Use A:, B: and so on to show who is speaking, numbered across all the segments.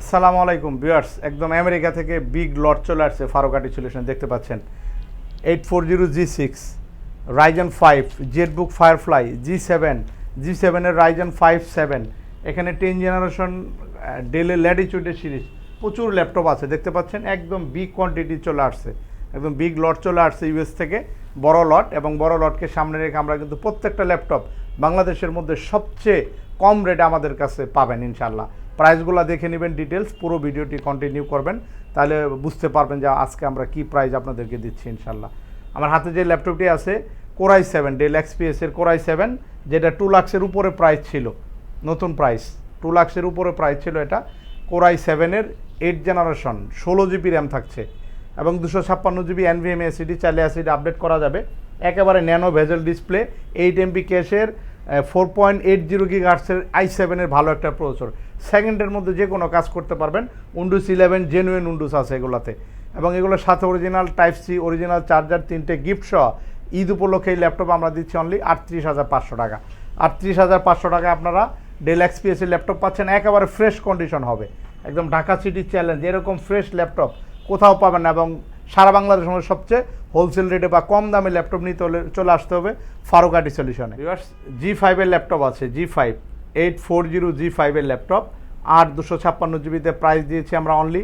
A: আসসালামু আলাইকুম, ভিউয়ার্স। একদম আমেরিকা থেকে বিগ লট চলে আসছে ফারুকাটি সলিউশন, দেখতে পাচ্ছেন। Eight four zero G six Ryzen five ZBook Firefly G seven G সেভেনের রাইজন ফাইভ সেভেন এখানে টেন জেনারেশন ডেলে ল্যাটিচিউডের সিরিজ প্রচুর ল্যাপটপ আছে, দেখতে পাচ্ছেন? একদম বিগ কোয়ান্টিটি চলে আসছে। একদম বিগ লট চলে আসছে ইউএস থেকে, বড় লট এবং বড় লটকে সামনে রেখে আমরা কিন্তু প্রত্যেকটা ল্যাপটপ বাংলাদেশের মধ্যে সবচেয়ে কম রেটে আমাদের কাছে পাবেন ইনশাল্লাহ প্রাইসগুলো দেখে নেবেন ডিটেলস পুরো ভিডিওটি কন্টিনিউ করবেন, তাহলে বুঝতে পারবেন যে আজকে আমরা কি প্রাইস আপনাদেরকে দিচ্ছি ইনশাল্লাহ আমার হাতে যে ল্যাপটপটি আছে core i seven Dell XPS এর কোরাই সেভেন যেটা টু লাক্সের উপরে প্রাইস ছিল, নতুন প্রাইস টু লাক্সের উপরে প্রাইস ছিল এটা কোরাই সেভেনের এইট জেনারেশন ষোলো জিবি র্যাম থাকছে এবং দুশো ছাপ্পান্ন GB NVMe SSD SSD update করা যাবে। একেবারে nano bezel display eight MB ক্যাশের ফোর পয়েন্ট এইট জিরো গিগার্সের আই সেভেনের ভালো একটা প্রসেসর সেকেন্ডের মধ্যে যে কোনো কাজ করতে পারবেন। উন্ডুস ইলেভেন জেনুইন উন্ডুস আছে এগুলোতে। এবং এগুলোর সাথে original type C original charger তিনটে গিফট সহ ঈদ উপলক্ষে এই ল্যাপটপ আমরা দিচ্ছি অনলি আটত্রিশ হাজার পাঁচশো টাকা। আটত্রিশ হাজার পাঁচশো টাকা আপনারা ডেল এক্সপিএস ল্যাপটপ পাচ্ছেন। একেবারে ফ্রেশ কন্ডিশন হবে। একদম ঢাকা সিটি চ্যালেঞ্জ এরকম ফ্রেশ ল্যাপটপ কোথাও পাবেন না এবং সারা বাংলাদেশের মধ্যে সবচেয়ে হোলসেল রেটে বা কম দামে ল্যাপটপ নিতে হলে চলে আসতে হবে ফারুক ফারুকাটি সলিউশনে জি ফাইভের ল্যাপটপ আছে G five eight four zero G ফাইভের ল্যাপটপ আট দুশো ছাপ্পান্ন জিবিতে প্রাইস দিয়েছি আমরা অনলি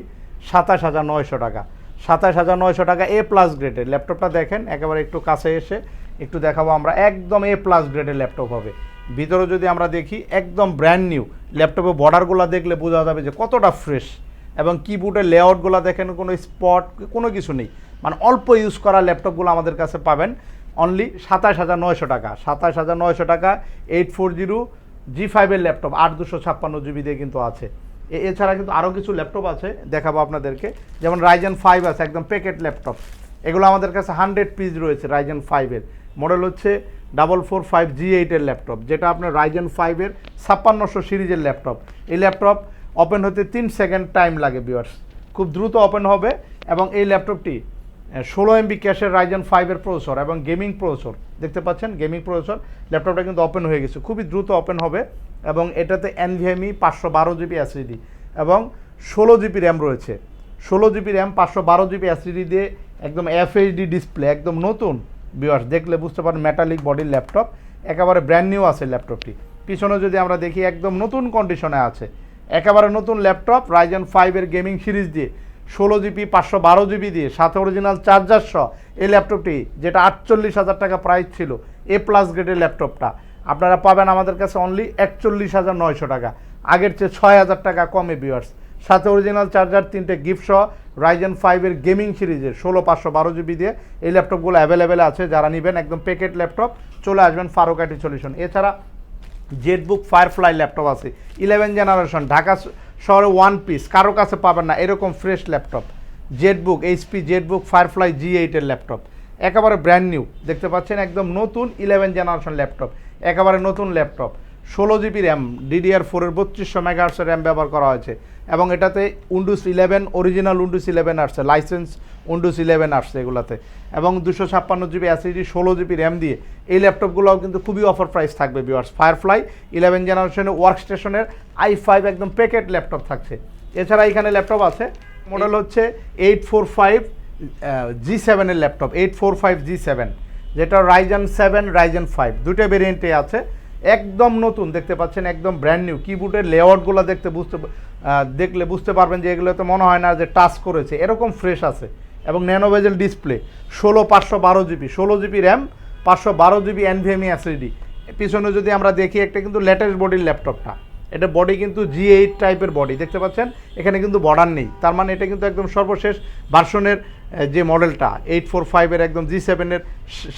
A: সাতাশ হাজার নয়শো টাকা। সাতাশ হাজার নয়শো টাকা এ প্লাস গ্রেডের ল্যাপটপটা দেখেন একেবারে একটু কাছে এসে একটু দেখাবো আমরা। একদম এ প্লাস গ্রেডের ল্যাপটপ হবে। ভিতরে যদি আমরা দেখি একদম ব্র্যান্ড নিউ ল্যাপটপে বর্ডারগুলো দেখলে বোঝা যাবে যে কতটা ফ্রেশ এবং কিবোর্ডের লেআউটগুলো দেখেন, কোনো স্পট কোনো কিছু নেই। মানে অল্প ইউজ করা ল্যাপটপগুলো আমাদের কাছে পাবেন। অনলি সাতাশ হাজার নয়শো টাকা। সাতাশ হাজার নয়শো টাকা এইট ফোর জিরো জি ফাইভের ল্যাপটপ আট দুশো ছাপ্পান্ন জিবি দিয়ে কিন্তু আছে। এছাড়া কিন্তু আরও কিছু ল্যাপটপ আছে, দেখাবো আপনাদেরকে। যেমন রাইজেন ফাইভ আছে, একদম প্যাকেট ল্যাপটপ এগুলো আমাদের কাছে হান্ড্রেড পিস রয়েছে রাইজেন ফাইভের মডেল হচ্ছে ডাবল ফোর ফাইভ জি এইটের ল্যাপটপ যেটা আপনার রাইজেন ফাইভের ছাপ্পান্নশো সিরিজের ল্যাপটপ এই ল্যাপটপ ওপেন হতে তিন সেকেন্ড টাইম লাগে বিয়ার্স খুব দ্রুত ওপেন হবে এবং এই ল্যাপটপটি ষোলো এমবি ক্যাশের রাইজন ফাইভের প্রসেসর এবং গেমিং প্রসেসর দেখতে পাচ্ছেন গেমিং প্রসেসর ল্যাপটপটা কিন্তু ওপেন হয়ে গেছে। খুবই দ্রুত ওপেন হবে এবং এটাতে এনভিএমই পাঁচশো বারো জিবি এসিডি এবং ষোলো জিবি র্যাম রয়েছে। ষোলো জিবি র্যাম পাঁচশো বারো জিবি এসিডি দিয়ে একদম এফএইচডি ডিসপ্লে একদম নতুন। বিয়ার্স দেখলে বুঝতে পারেন মেটালিক বডির ল্যাপটপ একেবারে ব্র্যান্ড নিউ আছে ল্যাপটপটি পিছনে যদি আমরা দেখি, একদম নতুন কন্ডিশনে আছে। একেবারে নতুন ল্যাপটপ রাইজন ফাইভের গেমিং সিরিজ দিয়ে, ষোলো জিবি পাঁচশো বারো জিবি দিয়ে, সাথে অরিজিনাল চার্জার সহ এই ল্যাপটপটি, যেটা আটচল্লিশ হাজার টাকা প্রাইস ছিল এ প্লাস গ্রেডের ল্যাপটপটা। আপনারা পাবেন আমাদের কাছে অনলি একচল্লিশ হাজার নয়শো টাকা। আগের চেয়ে ছয় হাজার টাকা কমে বিয়ার্স সাথে অরিজিনাল চার্জার তিনটে গিফট সহ রাইজেন ফাইভের গেমিং সিরিজের ষোলো, পাঁচশো বারো জিবি দিয়ে এই ল্যাপটপগুলো অ্যাভেলেবেল আছে। যারা নেবেন একদম প্যাকেট ল্যাপটপ, চলে আসবেন ফারুকাটি সলিউশন এছাড়া জেটবুক ফায়ারফ্লাই ল্যাপটপ আছে। ইলেভেন জেনারেশন ঢাকা শহরে ওয়ান পিস কারও কাছে পাবেন না, এরকম fresh laptop ZBook HP ZBook Firefly G এইটের ল্যাপটপ একেবারে ব্র্যান্ড নিউ দেখতে পাচ্ছেন? একদম নতুন ইলেভেন জেনারেশন ল্যাপটপ একেবারে নতুন ল্যাপটপ ষোলো জিবি র্যাম ডিডিআর ফোরের বত্রিশশো মেগাহার্সের র্যাম ব্যবহার করা হয়েছে। এবং এটাতে Windows eleven original Windows eleven আসছে লাইসেন্স উন্ডুস ইলেভেন আসছে এগুলাতে। এবং দুশো ছাপ্পান্ন জিবি অ্যাসিডি ষোলো জিবি র্যাম দিয়ে এই ল্যাপটপগুলোও কিন্তু খুবই অফার প্রাইস থাকবে বিওয়ার্স ফায়ারফ্লাই ইলেভেন জেনারেশনের ওয়ার্ক স্টেশনের আই ফাইভ একদম প্যাকেট ল্যাপটপ থাকছে। এছাড়া এখানে ল্যাপটপ আছে মডেল হচ্ছে এইট ফোর ফাইভ জি সেভেনের laptop eight four five G seven যেটা রাইজন সেভেন রাইজন ফাইভ দুটো ভেরিয়েন্টে আছে। একদম নতুন, দেখতে পাচ্ছেন একদম ব্র্যান্ড নিউ কিবোর্ডের লেআউটগুলো দেখতে বুঝতে দেখলে বুঝতে পারবেন যে এগুলোতে মনে হয় না যে টাচ করেছে। এরকম ফ্রেশ আছে। এবং ন্যানোভেজেল ডিসপ্লে ষোলো পাঁচশো বারো জিবি ষোলো জিবি র্যাম পাঁচশো বারো জিবি এনভিএমই এসএসডি পিছনে যদি আমরা দেখি, একটা কিন্তু লেটেস্ট বডির ল্যাপটপটা এটা বডি কিন্তু জি এইট টাইপের বডি দেখতে পাচ্ছেন? এখানে কিন্তু বর্ডার নেই। তার মানে এটা কিন্তু একদম সর্বশেষ ভার্সনের যে মডেলটা এইট ফোর ফাইভের একদম জি সেভেনের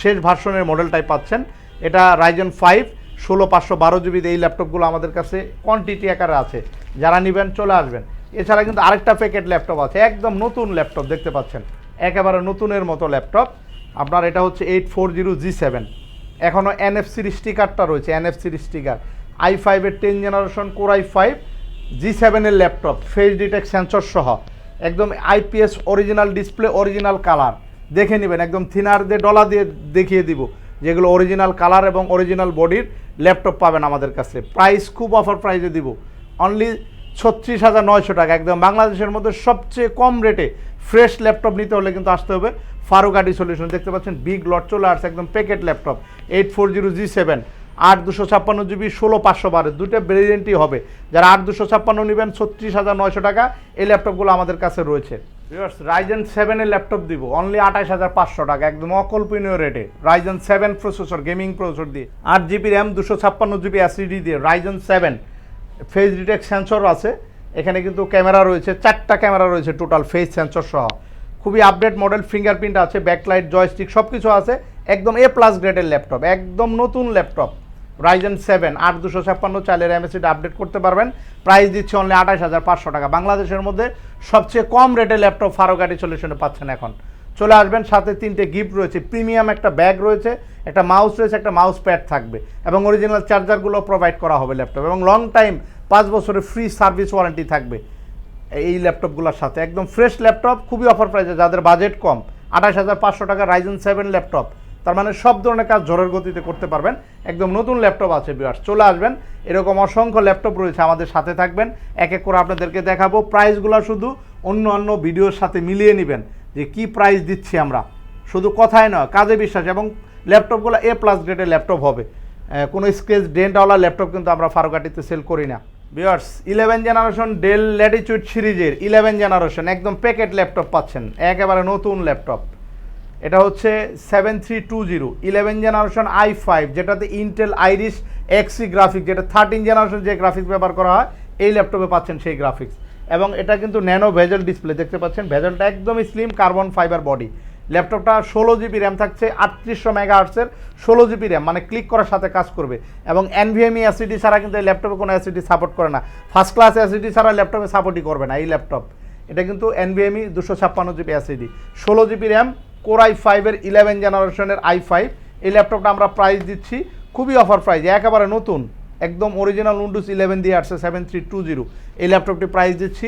A: শেষ ভার্সনের মডেলটাই পাচ্ছেন। এটা রাইজন ফাইভ ষোলো, পাঁচশো, বারো জিবি এই ল্যাপটপগুলো আমাদের কাছে কোয়ান্টিটি আকারে আছে। যারা নেবেন, চলে আসবেন। এছাড়া কিন্তু আরেকটা প্যাকেট ল্যাপটপ আছে, একদম নতুন ল্যাপটপ দেখতে পাচ্ছেন। একেবারে নতুনের মতো ল্যাপটপ আপনার এটা হচ্ছে eight four zero G seven এখনও এনএফসির স্টিকারটা রয়েছে এনএফসির স্টিকার আই ফাইভের ten generation core i five G সেভেনের ল্যাপটপ ফেস ডিটেক্ট সেন্সর সহ। একদম IPS original display original colour দেখে নেবেন, একদম থিনার দিয়ে ডলা দিয়ে দেখিয়ে দিব। যেগুলো অরিজিনাল কালার এবং অরিজিনাল বডির ল্যাপটপ পাবেন আমাদের কাছে। প্রাইস খুব অফার প্রাইসে দিব। অনলি ছত্রিশ হাজার নয়শো টাকা। একদম বাংলাদেশের মধ্যে সবচেয়ে কম রেটে ফ্রেশ ল্যাপটপ নিতে হলে কিন্তু আসতে হবে। ফারুকাটি সলিউশন দেখতে পাচ্ছেন বিগ লট চলে আসছে, একদম packet laptop eight four zero G seven আট দুশো ছাপ্পান্ন জিবি ষোলো পাঁচশো বারো। দুটো ভেরিয়েন্টই হবে। যারা আট দুশো ছাপ্পান্ন নেবেন, ছত্রিশ হাজার নয়শো টাকা, এই ল্যাপটপগুলো আমাদের কাছে রয়েছে। রাইজেন সেভেনের ল্যাপটপ দিব। অনলি আঠাশ হাজার পাঁচশো টাকা, একদম অকল্পনীয় রেটে Ryzen seven processor gaming processor দিয়ে। আট জিবি র্যাম দুশো ছাপ্পান্ন জিবি এসিডি দিয়ে। Ryzen seven face detect sensor আছে। এখানে কিন্তু ক্যামেরা রয়েছে, চারটা ক্যামেরা রয়েছে টোটাল ফেস সেন্সর সহ। খুবই আপডেট মডেল ফিঙ্গারপ্রিন্ট আছে ব্যাকলাইট জয়স্টিক সব কিছু আছে। একদম এ প্লাস গ্রেডের ল্যাপটপ একদম নতুন ল্যাপটপ রাইজেন সেভেন আট দুশো ছাপ্পান্ন চালের এমএসিটা আপডেট করতে পারবেন। প্রাইস দিচ্ছে অনলি আঠাশ হাজার পাঁচশো টাকা। বাংলাদেশের মধ্যে সবচেয়ে কম রেটে ল্যাপটপ ফারোকাটি সলিউশনে পাচ্ছেন এখন। চলে আসবেন, সাথে তিনটে গিফট রয়েছে। প্রিমিয়াম একটা ব্যাগ রয়েছে, একটা মাউস রয়েছে, একটা মাউস প্যাড থাকবে। এবং অরিজিনাল চার্জারগুলো প্রোভাইড করা হবে ল্যাপটপ এবং লং টাইম পাঁচ বছরের ফ্রি সার্ভিস ওয়ারেন্টি থাকবে এই ল্যাপটপগুলোর সাথে। একদম ফ্রেশ ল্যাপটপ খুবই অফার প্রাইসে যাদের বাজেট কম আঠাশ হাজার পাঁচশো টাকা রাইজেন সেভেন ল্যাপটপ তার মানে সব ধরনের কাজ জোরের গতিতে করতে পারবেন। একদম নতুন ল্যাপটপ আছে বিয়ার্স চলে আসবেন। এরকম অসংখ্য ল্যাপটপ রয়েছে আমাদের সাথে থাকবেন। এক এক করে আপনাদেরকে দেখাবো। প্রাইসগুলো শুধু অন্য অন্য ভিডিওর সাথে মিলিয়ে নেবেন যে কি প্রাইস দিচ্ছি আমরা। শুধু কথায় নয়, কাজে বিশ্বাস এবং ল্যাপটপগুলো এ প্লাস গ্রেডের ল্যাপটপ হবে। কোনো স্কেচ ডেন্টওয়ালা ল্যাপটপ কিন্তু আমরা ফারুকাটিতে সেল করি না। বিয়ার্স ইলেভেন জেনারেশন ডেল ল্যাটিচিউড সিরিজের ইলেভেন জেনারেশন একদম প্যাকেট ল্যাপটপ পাচ্ছেন। একেবারে নতুন ল্যাপটপ। এটা হচ্ছে seven three two zero eleven generation i five যেটাতে ইন্টেল আইরিশ এক্সি গ্রাফিক যেটা থার্টিন জেনারেশন যে গ্রাফিক্স ব্যবহার করা হয়, এই ল্যাপটপে পাচ্ছেন সেই গ্রাফিক্স এবং এটা কিন্তু ন্যানো ভেজেল ডিসপ্লে দেখতে পাচ্ছেন? ভেজেলটা একদমই স্লিম কার্বন ফাইবার বডি ল্যাপটপটা ষোলো জিবি র্যাম থাকছে, আটত্রিশশো মেগা আর্টসের ষোলো জিবি র্যাম মানে ক্লিক করার সাথে কাজ করবে। এবং এনভিএমই অ্যাসিডি ছাড়া কিন্তু এই ল্যাপটপে কোনো অ্যাসিডি সাপোর্ট করে না। ফার্স্ট ক্লাস অ্যাসিডি ছাড়া ল্যাপটপে সাপোর্টই করবে না এই ল্যাপটপ এটা কিন্তু এনভিএমই দুশো ছাপ্পান্ন জিবি অ্যাসিডি ষোলো জিবি র্যাম কোর আই ফাইভের ইলেভেন জেনারেশনের আই ফাইভ এই ল্যাপটপটা আমরা প্রাইস দিচ্ছি, খুবই অফার প্রাইস একেবারে নতুন, একদম অরিজিনাল উন্ডুস ইলেভেন দিয়ে আসছে সেভেন থ্রি টু জিরো এই ল্যাপটপটি প্রাইস দিচ্ছি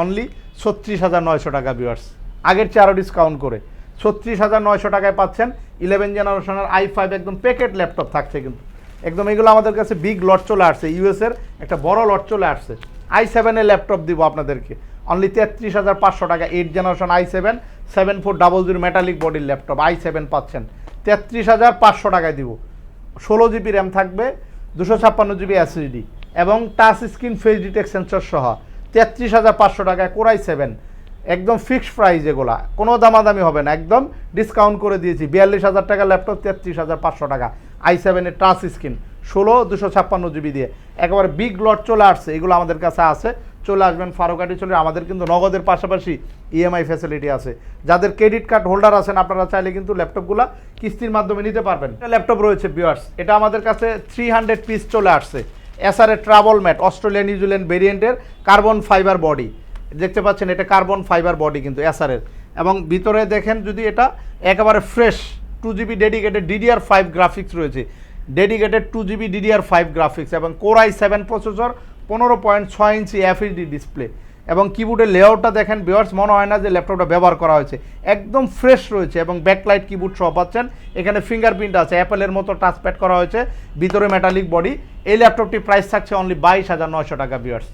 A: অনলি ছত্রিশ হাজার নয়শো টাকা ভিউয়ার্স আগের চেয়ে ডিসকাউন্ট করে। ছত্রিশ হাজার নয়শো টাকায় পাচ্ছেন ইলেভেন জেনারেশনের আই ফাইভ একদম প্যাকেট ল্যাপটপ থাকছে কিন্তু। একদম এগুলো আমাদের কাছে বিগ লট চলে আসছে ইউএসের একটা বড় লট চলে আসছে। আই সেভেনের ল্যাপটপ দিব আপনাদেরকে। অনলি তেত্রিশ হাজার পাঁচশো টাকা eight generation i seven seven four double zero metallic বডির ল্যাপটপ আই সেভেন পাচ্ছেন। তেত্রিশ হাজার পাঁচশো টাকায় দিব। ষোলো জিবি র্যাম থাকবে, দুশো ছাপ্পান্ন জিবি এসএসডি এবং touch screen face detect sensor সহ। তেত্রিশ হাজার পাঁচশো টাকায় কোরাই সেভেন, একদম ফিক্সড প্রাইস এগুলা। কোনো দামাদামি হবে না, একদম ডিসকাউন্ট করে দিয়েছি। বিয়াল্লিশ হাজার টাকা ল্যাপটপ তেত্রিশ হাজার পাঁচশো টাকা। আই সেভেনের টাচ স্ক্রিন ষোলো, দুশো ছাপ্পান্ন জিবি দিয়ে। একেবারে বিগ লট চলে আসছে, এগুলো আমাদের কাছে আছে। চলে আসবেন ফারুকাটি চলে, আমাদের কিন্তু নগদের পাশাপাশি ইএমআই ফ্যাসিলিটি আছে। যাদের ক্রেডিট কার্ড হোল্ডার আছেন, আপনারা চাইলে কিন্তু ল্যাপটপগুলো কিস্তির মাধ্যমে নিতে পারবেন। ল্যাপটপ রয়েছে বিয়ার্স এটা আমাদের কাছে থ্রি হান্ড্রেড পিস চলে আসছে। SR travel mat Australia New Zealand ভেরিয়েন্টের কার্বন ফাইবার বডি দেখতে পাচ্ছেন, এটা কার্বন ফাইবার বডি কিন্তু এসআরের এবং ভিতরে দেখেন যদি এটা, একেবারে fresh two GB dedicated DDR five graphics রয়েছে। Dedicated two GB DDR five graphics এবং কোরাই সেভেন প্রসেসর পনেরো পয়েন্ট ছয় ইঞ্চি এফএইচডি ডিসপ্লে এবং কিবোর্ডের লেআউটটা দেখেন বিয়ার্স মনে হয় না যে ল্যাপটপটা ব্যবহার করা হয়েছে। একদম ফ্রেশ রয়েছে এবং ব্যাকলাইট কিবোর্ড সহ পাচ্ছেন। এখানে ফিঙ্গারপ্রিন্ট আছে অ্যাপেলের মতো টাচপ্যাড করা হয়েছে, ভিতরে মেটালিক বডি এই ল্যাপটপটি প্রাইস থাকছে অনলি বাইশ হাজার নয়শো টাকা বিয়ার্স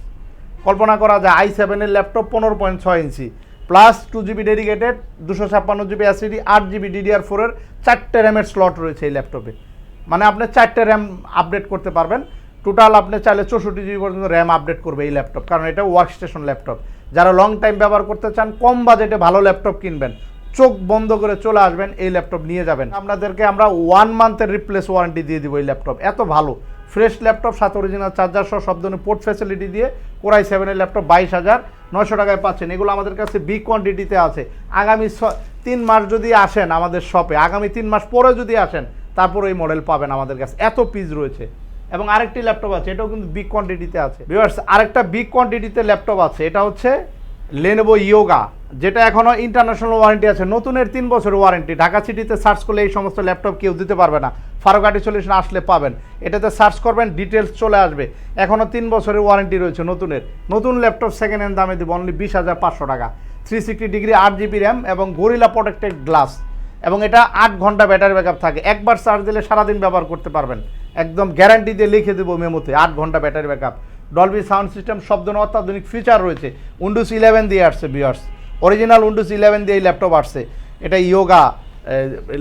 A: কল্পনা করা যায় আই সেভেনের ল্যাপটপ পনেরো পয়েন্ট ছয় ইঞ্চি। প্লাস টু জিবি ডেডিকেটেড দুশো ছাপ্পান্ন জিবি এসিডি আট জিবি ডিডিআর ফোরের চারটে র্যামের স্লট রয়েছে এই ল্যাপটপে মানে আপনি চারটে র্যাম আপডেট করতে পারবেন। টোটাল আপনি চাইলে চৌষট্টি জিবি পর্যন্ত র্যাম আপডেট করবে এই ল্যাপটপ কারণ এটা ওয়ার্ক স্টেশন ল্যাপটপ যারা লং টাইম ব্যবহার করতে চান, কম বাজেটে ভালো ল্যাপটপ কিনবেন। চোখ বন্ধ করে চলে আসবেন, এই ল্যাপটপ নিয়ে যাবেন। আপনাদেরকে আমরা ওয়ান মান্থের রিপ্লেস ওয়ারেন্টি দিয়ে দিব এই ল্যাপটপ এত ভালো। ফ্রেশ ল্যাপটপ সাত অরিজিনাল চার্জার সহ সব ধরনের পোর্ট ফ্যাসিলিটি দিয়ে কোরাই সেভেনের ল্যাপটপ বাইশ হাজার নয়শো টাকায় পাচ্ছেন। এগুলো আমাদের কাছে বিগ কোয়ান্টিটিতে আছে। আগামী তিন মাস যদি আসেন আমাদের শপে আগামী তিন মাস পরে যদি আসেন তারপর এই মডেল পাবেন আমাদের কাছে। এত পিস রয়েছে। এবং আরেকটি ল্যাপটপ আছে, এটাও কিন্তু বিগ কোয়ান্টিটিতে আছে। ভিউয়ার্স আরেকটা বিগ কোয়ান্টিটিতে ল্যাপটপ আছে। এটা হচ্ছে লেনোভো ইয়োগা যেটা এখনও ইন্টারন্যাশনাল ওয়ারেন্টি আছে। নতুনের তিন বছরের ওয়ারেন্টি ঢাকা সিটিতে সার্চ করলে এই সমস্ত ল্যাপটপ কেউ দিতে পারবে না। ফারুকাটি সলিউশন আসলে পাবেন। এটাতে সার্চ করবেন ডিটেলস চলে আসবে। এখনও তিন বছরের ওয়ারেন্টি রয়েছে নতুনের। নতুন ল্যাপটপ সেকেন্ড হ্যান্ড দামে দিব অনলি বিশ হাজার পাঁচশো টাকা। থ্রি সিক্সটি ডিগ্রি আট জিবি র্যাম এবং গরিলা প্রোটেক্টেড গ্লাস এবং এটা আট ঘণ্টা ব্যাটারি ব্যাকআপ থাকে। একবার চার্জ দিলে সারাদিন ব্যবহার করতে পারবেন। একদম গ্যারান্টি দিয়ে লিখে দেবো মেমোতে, আট ঘণ্টা battery backup Dolby sound system শব্দ অত্যাধুনিক ফিচার রয়েছে। উইন্ডোজ ইলেভেন দিয়ে আসছে বিয়ার্স অরিজিনাল উইন্ডোজ ইলেভেন দিয়ে এই ল্যাপটপ আসছে। এটা Yoga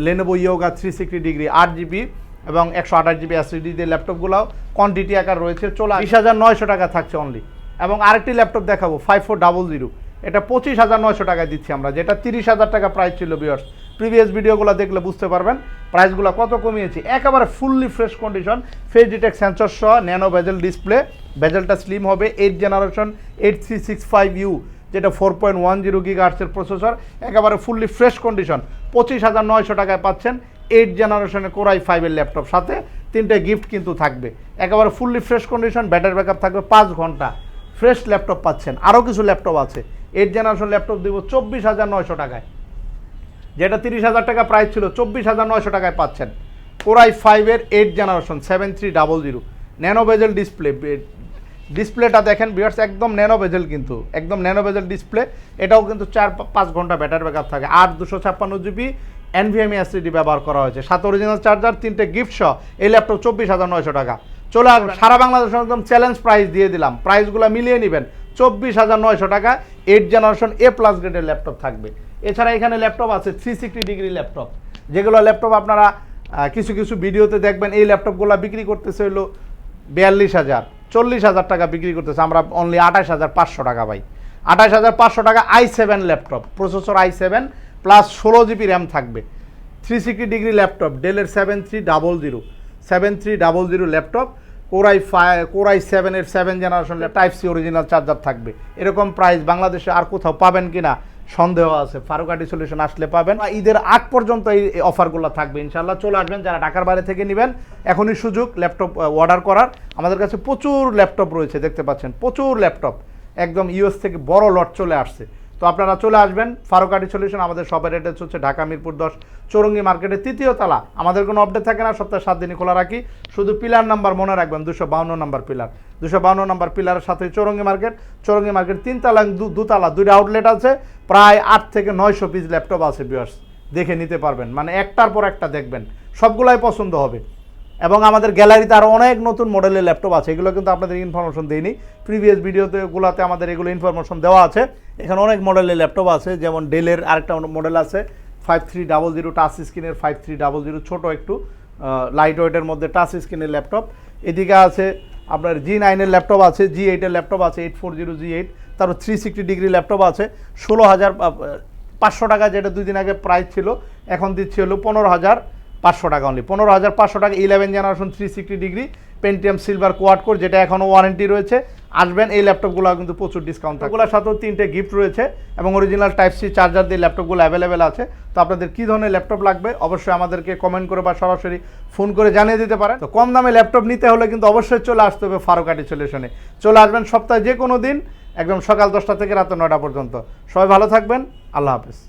A: Lenovo Yoga three sixty degree আট জিবি এবং একশো আঠাশ জিবি এসএসডি দিয়ে ল্যাপটপগুলোও কোয়ান্টিটি আকার রয়েছে, চলা বিশ হাজার নয়শো টাকা থাকছে অনলি এবং আরেকটি ল্যাপটপ দেখাবো ফাইভ ফোর ডাবল জিরো এটা পঁচিশ হাজার নয়শো টাকায় দিচ্ছি আমরা, যেটা তিরিশ হাজার টাকা প্রাইস ছিল বিয়ার্স প্রিভিয়াস ভিডিওগুলো দেখলে বুঝতে পারবেন প্রাইসগুলো কত কমিয়েছি? একেবারে fully fresh condition face detect sensor সহ ন্যানো ভেজেল ডিসপ্লে ভেজেলটা স্লিম হবে eight generation eight three six five U যেটা ফোর পয়েন্ট ওয়ান জিরো গিগার্সের প্রসেসর একেবারে ফুললি ফ্রেশ কন্ডিশন পঁচিশ হাজার নয়শো টাকায় পাচ্ছেন এইট জেনারেশনের কোরাই ফাইভের ল্যাপটপ সাথে তিনটে গিফট কিন্তু থাকবে। একেবারে fully fresh condition battery backup থাকবে পাঁচ ঘণ্টা। ফ্রেশ ল্যাপটপ পাচ্ছেন। আরও কিছু ল্যাপটপ আছে। এইট জেনারেশন ল্যাপটপ দিব চব্বিশ হাজার নয়শো টাকায়। যেটা তিরিশ হাজার টাকা প্রাইস ছিল, চব্বিশ হাজার নয়শো টাকায় পাচ্ছেন। কোরাই ফাইভের eight generation seven three double zero nano bezel display ডিসপ্লেটা দেখেন বিয়ার্স একদম ন্যানো বেজেল কিন্তু, একদম ন্যানো বেজেল ডিসপ্লে এটাও কিন্তু চার পাঁচ ঘণ্টা ব্যাটারি ব্যাকআপ থাকে। আর দুশো ছাপ্পান্ন জিবি এনভিএমই এসিডি ব্যবহার করা হয়েছে। সাত অরিজিনাল চার্জার তিনটে গিফট সহ এই ল্যাপটপ চব্বিশ হাজার নয়শো টাকা। চলে আসবে সারা বাংলাদেশে একদম চ্যালেঞ্জ প্রাইস দিয়ে দিলাম। প্রাইসগুলো মিলিয়ে নেবেন। চব্বিশ হাজার নয়শো টাকা এইট জেনারেশন এ প্লাস গ্রেডের ল্যাপটপ থাকবে। এছাড়া এখানে ল্যাপটপ আছে থ্রি সিক্সটি ডিগ্রি ল্যাপটপ যেগুলো ল্যাপটপ আপনারা কিছু কিছু ভিডিওতে দেখবেন, এই ল্যাপটপগুলো বিক্রি করতেছে হলো বিয়াল্লিশ হাজার, চল্লিশ হাজার টাকা বিক্রি করতেছে। আমরা অনলি আঠাশ হাজার পাঁচশো টাকা পাই। আঠাশ হাজার পাঁচশো টাকা i seven laptop processor i seven plus ষোলো জিবি র্যাম থাকবে। থ্রি সিক্সটি ডিগ্রি ল্যাপটপ ডেলের seven three double zero seven three double zero laptop core i five core i সেভেনের seven generation type C original charger থাকবে। এরকম price বাংলাদেশে আর কোথাও পাবেন কি না সন্দেহ আছে। ফারুকাটি সলিউশন আসলে পাবেন। ঈদের আগ পর্যন্ত এই অফারগুলো থাকবে ইনশাল্লাহ চলে আসবেন, যারা ঢাকার বাইরে থেকে নেবেন, এখনই সুযোগ ল্যাপটপ অর্ডার করার। আমাদের কাছে প্রচুর ল্যাপটপ রয়েছে, দেখতে পাচ্ছেন, প্রচুর ল্যাপটপ একদম ইউএস থেকে বড় লট চলে আসছে। তো আপনারা চলে আসবেন। ফারুকাটি সলিউশন আমাদের সবের অ্যাড্রেস হচ্ছে ঢাকা মিরপুর দশ, চৌরঙ্গি মার্কেটের তৃতীয় তলা। আমাদের কোনো আপডেট থাকে না, সপ্তাহে সাত দিনই খোলা রাখি। শুধু পিলার নাম্বার মনে রাখবেন, দুশো বাউন্ন নাম্বার পিলার দুশো বাউন্ন নাম্বার পিলারের সাথে চৌরঙ্গি মার্কেট চৌরঙ্গি মার্কেট তিনতলা দু- দুতলা, দুইটা আউটলেট আছে। প্রায় আট থেকে নয়শো পিস ল্যাপটপ আছে বিয়ার্স দেখে নিতে পারবেন। মানে একটার পর একটা দেখবেন। সবগুলাই পছন্দ হবে। এবং আমাদের গ্যালারিতে আরও অনেক নতুন মডেলের ল্যাপটপ আছে। এগুলো কিন্তু আপনাদের ইনফরমেশন দিইনি। প্রিভিয়াস ভিডিওতে গুলাতে আমাদের এগুলো ইনফরমেশন দেওয়া আছে। এখানে অনেক মডেলের ল্যাপটপ আছে, যেমন ডেলের আরেকটা মডেল আছে five three double zero touch স্ক্রিনের ফাইভ থ্রি ডাবল জিরো ছোটো একটু লাইট ওয়েটের মধ্যে টাচ স্ক্রিনের ল্যাপটপ। এদিকে আছে আপনার জি নাইনের ল্যাপটপ আছে জি এইটের ল্যাপটপ আছে eight four zero G eight তারপর থ্রি সিক্সটি ডিগ্রি ল্যাপটপ আছে, ষোলো হাজার পাঁচশো টাকা যেটা দুই দিন আগে প্রাইস ছিল, এখন দিচ্ছি হলো পনেরো হাজার পাঁচশো টাকা অনলি পনেরো হাজার পাঁচশো টাকা eleven generation three sixty degree Pentium silver quad core যেটা এখনও ওয়ারেন্টি রয়েছে। আসবেন, এই ল্যাপটপগুলো কিন্তু প্রচুর ডিসকাউন্ট থাকে ওগুলোর সাথেও তিনটে গিফট রয়েছে এবং অরিজিনাল টাইপ সি চার্জার দিয়ে ল্যাপটপগুলো অ্যাভেলেবেল আছে। তো আপনাদের কী ধরনের ল্যাপটপ লাগবে? অবশ্যই আমাদেরকে কমেন্ট করে বা সরাসরি ফোন করে জানিয়ে দিতে পারেন। তো কম দামে ল্যাপটপ নিতে হলে কিন্তু অবশ্যই চলে আসতে হবে ফারুকাটি সলিউশনে চলে আসবেন সপ্তাহে যে কোনো দিন, একদম সকাল দশটা থেকে রাত নয়টা পর্যন্ত। সবাই ভালো থাকবেন। আল্লাহ হাফিজ।